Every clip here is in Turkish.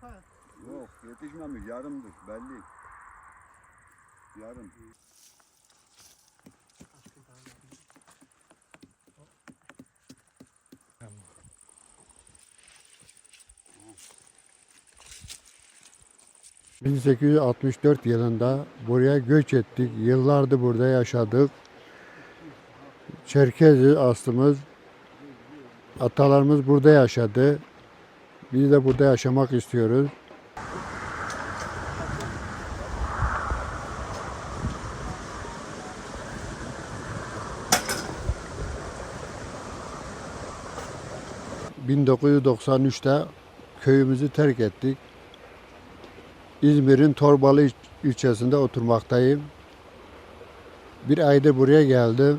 ha. Yok yetişmemiş yarımdır belli. Yarım. ...1864 yılında buraya göç ettik. Yıllardır burada yaşadık. Çerkezi aslımız, atalarımız burada yaşadı. Biz de burada yaşamak istiyoruz. ...1993'te köyümüzü terk ettik. İzmir'in Torbalı il- ilçesinde oturmaktayım. Bir aydır buraya geldim.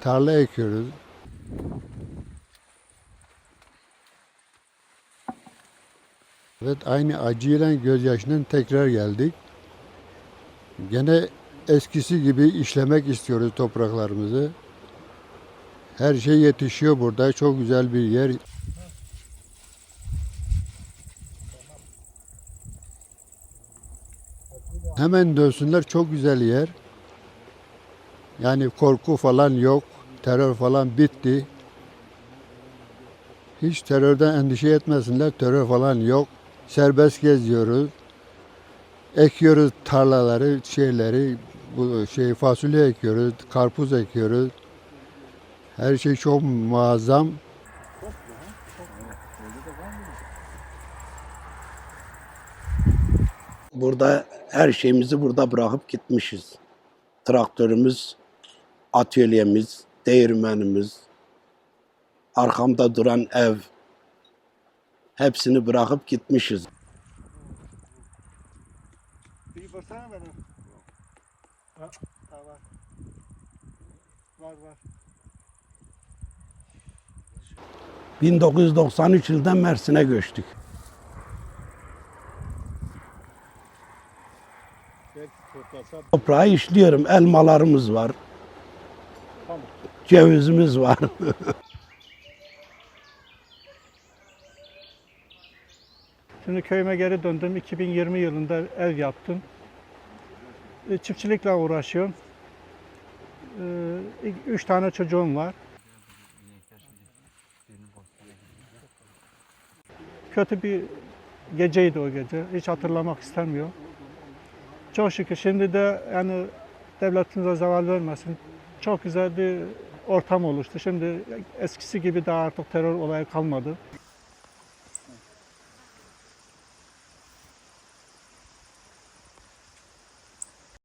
Tarla ekiyoruz. Evet aynı acıyla gözyaşının tekrar geldik. Gene eskisi gibi işlemek istiyoruz topraklarımızı. Her şey yetişiyor burada. Çok güzel bir yer. Hemen dönsünler. Çok güzel yer. Yani korku falan yok. Terör falan bitti. Hiç terörden endişe etmesinler. Terör falan yok. Serbest geziyoruz. Ekiyoruz tarlaları, şeyleri, bu şey fasulye ekiyoruz, karpuz ekiyoruz. Her şey çok muazzam. Burada her şeyimizi burada bırakıp gitmişiz. Traktörümüz, atölyemiz, değirmenimiz, arkamda duran ev. Hepsini bırakıp gitmişiz. Bir baksana benim. Ha, ha var. Var var. 1993 yılında Mersin'e göçtük. Toprağı işliyorum. Elmalarımız var. Tamam. Cevizimiz var. Şimdi köyüme geri döndüm. 2020 yılında ev yaptım. E, Çiftçilikle uğraşıyorum. E, Üç tane çocuğum var. Kötü bir geceydi o gece. Hiç hatırlamak istemiyorum. Çok şükür şimdi de yani devletimize zeval vermesin. Çok güzel bir ortam oluştu. Şimdi eskisi gibi daha artık terör olayı kalmadı.